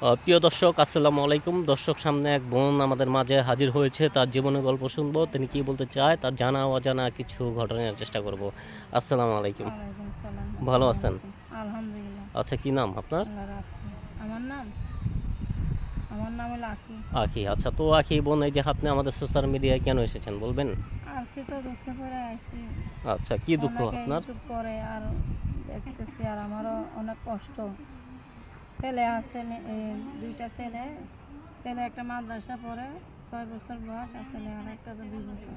প্রিয় দর্শক আসসালামু আলাইকুম। দর্শক সামনে এক বোন আমাদের মাঝে হাজির হয়েছে। তার জীবনের গল্প শুনব তিনি কি বলতে চায় তার জানা অজানা কিছু ঘটনার চেষ্টা করব। আসসালামু আলাইকুম। ভালো আছেন? আলহামদুলিল্লাহ। আচ্ছা কি নাম আপনার? আমার নাম? আমার নাম হলো আকি। আখি আচ্ছা তো আখি বোন এই যে আপনি আমাদের সোশ্যাল মিডিয়ায় কেন এসেছেন বলবেন? তো দুঃখে আচ্ছা কি দুঃখ আপনার? আর দেখতেছি আর আমারও অনেক কষ্ট। ছেলে আছে দুইটা ছেলে। ছেলে একটা মাদ্রাসা পড়ে ছয় বছর বয়স আর ছেলে আর একটা তো দুই বছর।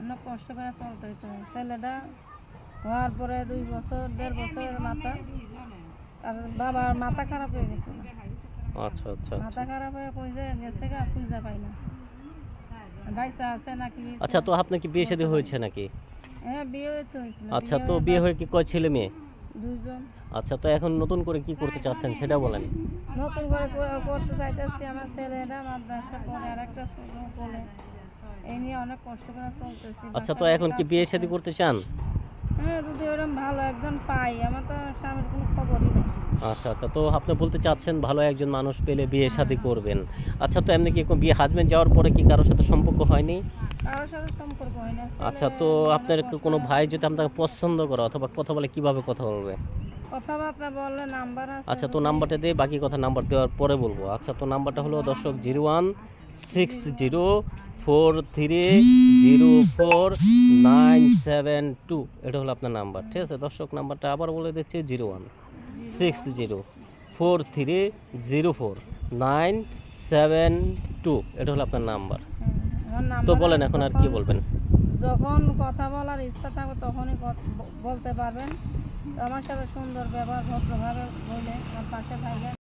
অনেক কষ্ট করে চলতে হইতে। ছেলেটা হওয়ার পরে দুই বছর দেড় বছরের মাথা আর বাবার মাথা খারাপ হয়ে গেছে। আচ্ছা আচ্ছা মাথা আচ্ছা খারাপ হয়ে কইছে গেছে গা খুঁজে পাই না। ভাইসা আছে নাকি? আচ্ছা তো আপনার কি বিয়ে শাদী হয়েছে নাকি? হ্যাঁ বিয়ে হয়েছিল। আচ্ছা তো বিয়ে হয়ে কি কয় ছেলে মেয়ে? দুইজন। আচ্ছা তো এখন নতুন করে কি করতে চাচ্ছেন সেটা বলেন। নতুন করে করতে চাইতেছি আমার ছেলেরা মাদ্রাসা পড়ে আর একটা পড়ে। এই নিয়ে অনেক কষ্ট করে চলতেছি আচ্ছা তো এখন কি বিয়ে শাদী করতে চান? হ্যাঁ যদি ওরকম ভালো একজন পাই আমার তো স্বামীর কোনো খবরই নেই। আচ্ছা আচ্ছা তো আপনি বলতে চাচ্ছেন ভালো একজন মানুষ পেলে বিয়ে শাদী করবেন। আচ্ছা তো এমনি কি কোনো বিয়ে হাজবেন্ড যাওয়ার পরে কি কারোর সাথে সম্পর্ক হয়নি? আচ্ছা তো আপনার কোনো ভাই যদি আপনাকে পছন্দ করে, অথবা কথা বলে কীভাবে কথা বলবে? আচ্ছা তো নাম্বারটা দিয়ে বাকি কথা নাম্বার দেওয়ার পরে বলব। আচ্ছা তো নাম্বারটা হলো দর্শক zero one six zero four three zero four nine seven two. এটা হলো আপনার নাম্বার, ঠিক আছে? দর্শক, নাম্বারটা আবার বলে দিচ্ছি, zero one six zero four three zero four nine seven two. এটা হলো আপনার নাম্বার। তো বলেন এখন আর কি বলবেন? যখন কথা বলার ইচ্ছা থাকবে তখনই বলতে পারবেন। আমার সাথে সুন্দর ব্যবহার ভদ্রভাবে বলে আমার পাশে থাকবেন।